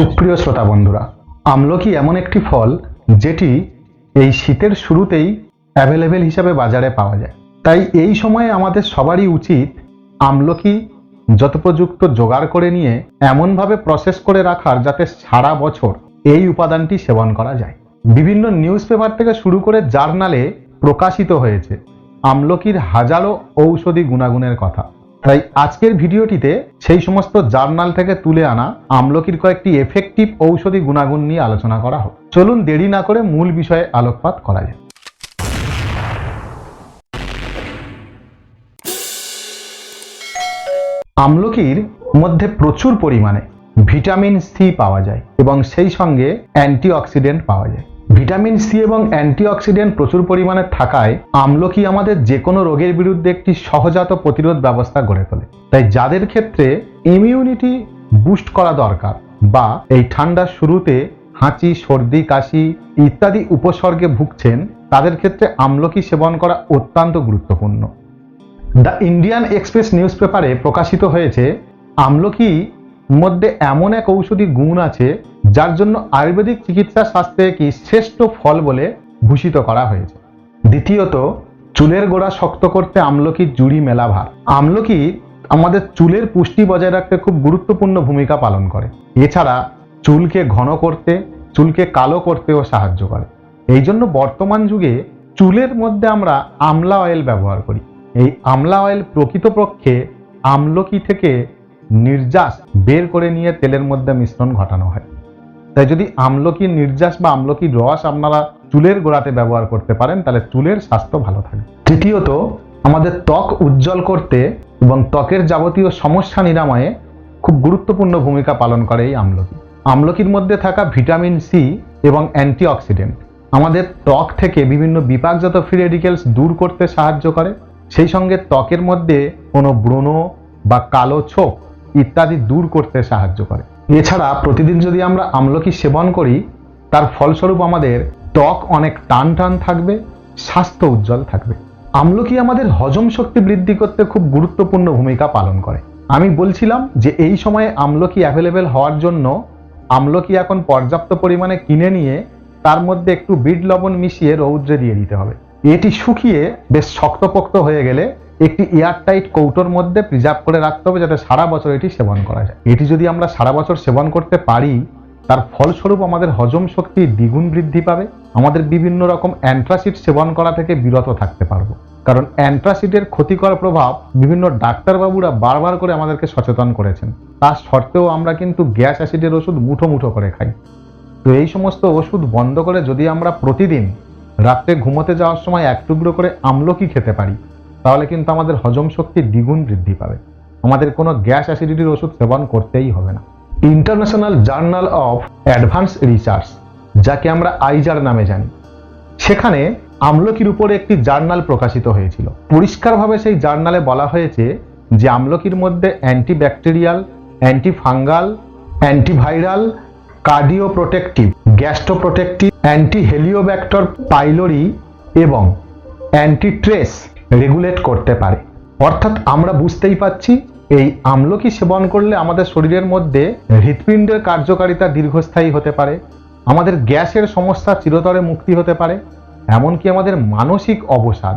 সুপ্রিয় শ্রোতা বন্ধুরা, আমলকি এমন একটি ফল যেটি এই শীতের শুরুতেই অ্যাভেলেবেল হিসাবে বাজারে পাওয়া যায়। তাই এই সময়ে আমাদের সবারই উচিত আমলকি যথোপযুক্ত জোগাড় করে নিয়ে এমনভাবে প্রসেস করে রাখার যাতে সারা বছর এই উপাদানটি সেবন করা যায়। বিভিন্ন নিউজ পেপার থেকে শুরু করে জার্নালে প্রকাশিত হয়েছে আমলকির হাজারো ঔষধি গুণাগুণের কথা। তাই আজকের ভিডিওটিতে সেই সমস্ত জার্নাল থেকে তুলে আনা আমলকির কয়েকটি এফেক্টিভ ঔষধি গুণাগুণ নিয়ে আলোচনা করা হোক। চলুন দেরি না করে মূল বিষয়ে আলোকপাত করা যায় আমলকির মধ্যে প্রচুর পরিমাণে ভিটামিন সি পাওয়া যায় এবং সেই সঙ্গে অ্যান্টিঅক্সিডেন্ট পাওয়া যায়। ভিটামিন সি এবং অ্যান্টিঅক্সিডেন্ট প্রচুর পরিমাণে থাকায় আমলকি আমাদের যে কোনো রোগের বিরুদ্ধে একটি সহজাত প্রতিরোধ ব্যবস্থা গড়ে তোলে। তাই যাদের ক্ষেত্রে ইমিউনিটি বুস্ট করা দরকার বা এই ঠান্ডার শুরুতে হাঁচি, সর্দি, কাশি ইত্যাদি উপসর্গে ভুগছেন, তাদের ক্ষেত্রে আমলকি সেবন করা অত্যন্ত গুরুত্বপূর্ণ। দ্য ইন্ডিয়ান এক্সপ্রেস নিউজ পেপারে প্রকাশিত হয়েছে আমলকি মধ্যে এমন এক ঔষধি গুণ আছে যার জন্য আয়ুর্বেদিক চিকিৎসা শাস্ত্রে কি শ্রেষ্ঠ ফল বলে ভূষিত করা হয়েছে। দ্বিতীয়ত, চুলের গোড়া শক্ত করতে আমলকির জুড়ি মেলা ভার। আমলকি আমাদের চুলের পুষ্টি বজায় রাখতে খুব গুরুত্বপূর্ণ ভূমিকা পালন করে। এছাড়া, চুলকে ঘন করতে, চুলকে কালো করতেও সাহায্য করে। এই জন্য বর্তমান যুগে চুলের মধ্যে আমরা আমলা অয়েল ব্যবহার করি। এই আমলা অয়েল প্রকৃতপক্ষে আমলকি থেকে নির্যাস বের করে নিয়ে তেলের মধ্যে মিশ্রণ ঘটানো হয়। তাই যদি আমলকির নির্যাস বা আমলকির রস আপনারা চুলের গোড়াতে ব্যবহার করতে পারেন, তাহলে চুলের স্বাস্থ্য ভালো থাকে তৃতীয়ত আমাদের ত্বক উজ্জ্বল করতে এবং ত্বকের যাবতীয় সমস্যা নিরাময়ে খুব গুরুত্বপূর্ণ ভূমিকা পালন করে এই আমলকি। আমলকির মধ্যে থাকা ভিটামিন সি এবং অ্যান্টিঅক্সিডেন্ট আমাদের ত্বক থেকে বিভিন্ন বিপাকজাত ফ্রি রেডিকেলস দূর করতে সাহায্য করে। সেই সঙ্গে ত্বকের মধ্যে কোনো ব্রণ বা কালো ছোপ ইত্যাদি দূর করতে সাহায্য করে। এছাড়া প্রতিদিন যদি আমরা আমলকি সেবন করি, তার ফলস্বরূপ আমাদের ত্বক অনেক টান টান থাকবে, স্বাস্থ্য উজ্জ্বল থাকবে। আমলকি আমাদের হজম শক্তি বৃদ্ধি করতে খুব গুরুত্বপূর্ণ ভূমিকা পালন করে। আমি বলছিলাম যে এই সময়ে আমলকি অ্যাভেলেবেল হওয়ার জন্য আমলকি এখন পর্যাপ্ত পরিমাণে কিনে নিয়ে তার মধ্যে একটু বিট লবণ মিশিয়ে রৌদ্রে দিয়ে দিতে হবে। এটি শুকিয়ে বেশ শক্তপোক্ত হয়ে গেলে একটি এয়ারটাইট কৌটোর মধ্যে প্রিজার্ভ করে রাখতে হবে যাতে সারা বছর এটি সেবন করা যায়। এটি যদি আমরা সারা বছর সেবন করতে পারি, তার ফলস্বরূপ আমাদের হজম শক্তি দ্বিগুণ বৃদ্ধি পাবে। আমাদের বিভিন্ন রকম অ্যান্ট্রাসিড সেবন করা থেকে বিরত থাকতে পারব। কারণ অ্যান্ট্রাসিডের ক্ষতিকর প্রভাব বিভিন্ন ডাক্তারবাবুরা বারবার করে আমাদেরকে সচেতন করেছেন। তা সত্ত্বেও আমরা কিন্তু গ্যাস অ্যাসিডের ওষুধ মুঠো মুঠো করে খাই। তো এই সমস্ত ওষুধ বন্ধ করে যদি আমরা প্রতিদিন রাত্রে ঘুমোতে যাওয়ার সময় এক টুকরো করে আমলকি খেতে পারি তাহলে কিন্তু আমাদের হজম শক্তি দ্বিগুণ বৃদ্ধি পাবে। আমাদের কোনো গ্যাস অ্যাসিডিটির ওষুধ সেবন করতেই হবে না। International journal of advance research, যাকে আমরা আইজার নামে জানি, সেখানে আমলকির উপরে একটি জার্নাল প্রকাশিত হয়েছিল। পরিষ্কারভাবে সেই জার্নালে বলা হয়েছে যে আমলকির মধ্যে antibacterial, antifungal, antiviral cardio protective gastro protective anti helicobacter pylori এবং অ্যান্টিট্রেস রেগুলেট করতে পারে। অর্থাৎ আমরা বুঝতেই পাচ্ছি, এই আমলকি সেবন করলে আমাদের শরীরের মধ্যে হৃৎপিণ্ডের কার্যকারিতা দীর্ঘস্থায়ী হতে পারে, আমাদের গ্যাসের সমস্যা চিরতরে মুক্তি হতে পারে, এমনকি আমাদের মানসিক অবসাদ।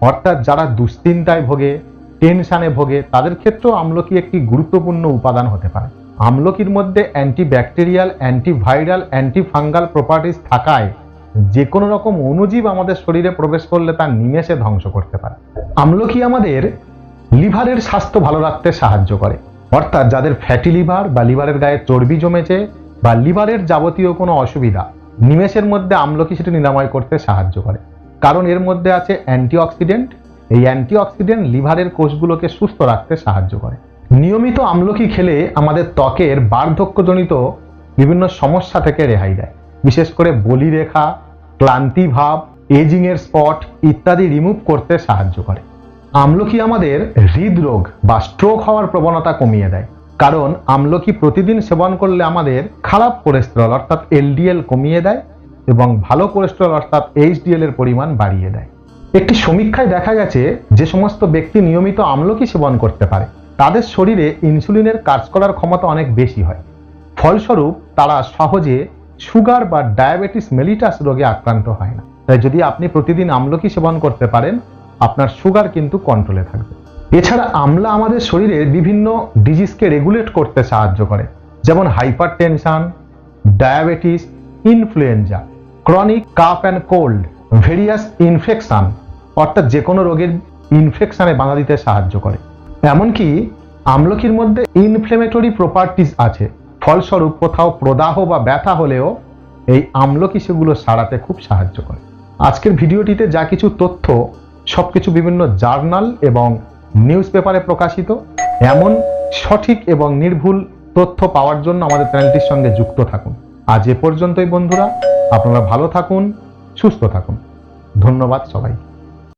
অর্থাৎ যারা দুশ্চিন্তায় ভোগে, টেনশানে ভোগে, তাদের ক্ষেত্রেও আমলকি একটি গুরুত্বপূর্ণ উপাদান হতে পারে। আমলকির মধ্যে অ্যান্টিব্যাকটেরিয়াল অ্যান্টিভাইরাল অ্যান্টিফাঙ্গাল প্রপার্টিস থাকায় যে কোনো রকম অণুজীব আমাদের শরীরে প্রবেশ করলে তা নিমেষে ধ্বংস করতে পারে। আমলকি আমাদের লিভারের স্বাস্থ্য ভালো রাখতে সাহায্য করে। অর্থাৎ যাদের ফ্যাটি লিভার বা লিভারের গায়ে চর্বি জমেছে বা লিভারের যাবতীয় কোনো অসুবিধা, নিমেষের মধ্যে আমলকি সেটি নিরাময় করতে সাহায্য করে। কারণ এর মধ্যে আছে অ্যান্টিঅক্সিডেন্ট। এই অ্যান্টিঅক্সিডেন্ট লিভারের কোষগুলোকে সুস্থ রাখতে সাহায্য করে। নিয়মিত আমলকি খেলে আমাদের ত্বকের বার্ধক্যজনিত বিভিন্ন সমস্যা থেকে রেহাই দেয়। বিশেষ করে বলি রেখা, ক্লান্তি ভাব এজিং এর স্পট ইত্যাদি রিমুভ করতে সাহায্য করে। আমলকি আমাদের হৃদরোগ বা স্ট্রোক হওয়ার প্রবণতা কমিয়ে দেয়। কারণ আমলকি প্রতিদিন সেবন করলে আমাদের খারাপ কোলেস্টেরল অর্থাৎ এলডিএল কমিয়ে দেয় এবং ভালো কোলেস্টেরল অর্থাৎ এইচডিএল এর পরিমাণ বাড়িয়ে দেয়। একটি সমীক্ষায় দেখা গেছে যে সমস্ত ব্যক্তি নিয়মিত আমলকি সেবন করতে পারে, তাদের শরীরে ইনসুলিনের কাজ করার ক্ষমতা অনেক বেশি হয়। ফলস্বরূপ তারা সহজে সুগার বা ডায়াবেটিস মেলিটাস রোগে আক্রান্ত হয় না। তাই যদি আপনি প্রতিদিন আমলকি সেবন করতে পারেন, আপনার সুগার কিন্তু কন্ট্রোলে থাকবে। এছাড়া আমলা আমাদের শরীরে বিভিন্ন ডিজিজকে রেগুলেট করতে সাহায্য করে, যেমন hyper tension diabetes influenza chronic cough and cold various infection অর্থাৎ যে কোনো রোগের ইনফেকশানে বাধা দিতে সাহায্য করে। এমনকি আমলকির মধ্যে ইনফ্লেমেটরি প্রপার্টিস আছে ফলস্বরূপ কোথাও প্রদাহ বা ব্যথা হলেও এই আমলকি সেগুলো সারাতে খুব সাহায্য করে। আজকের ভিডিওটিতে যা কিছু তথ্য, সবকিছু বিভিন্ন জার্নাল এবং নিউজ পেপারে প্রকাশিত, এমন সঠিক এবং নির্ভুল তথ্য পাওয়ার জন্য আমাদের চ্যানেলটির সঙ্গে যুক্ত থাকুন। আজ এ পর্যন্তই বন্ধুরা, আপনারা ভালো থাকুন, সুস্থ থাকুন। ধন্যবাদ সবাই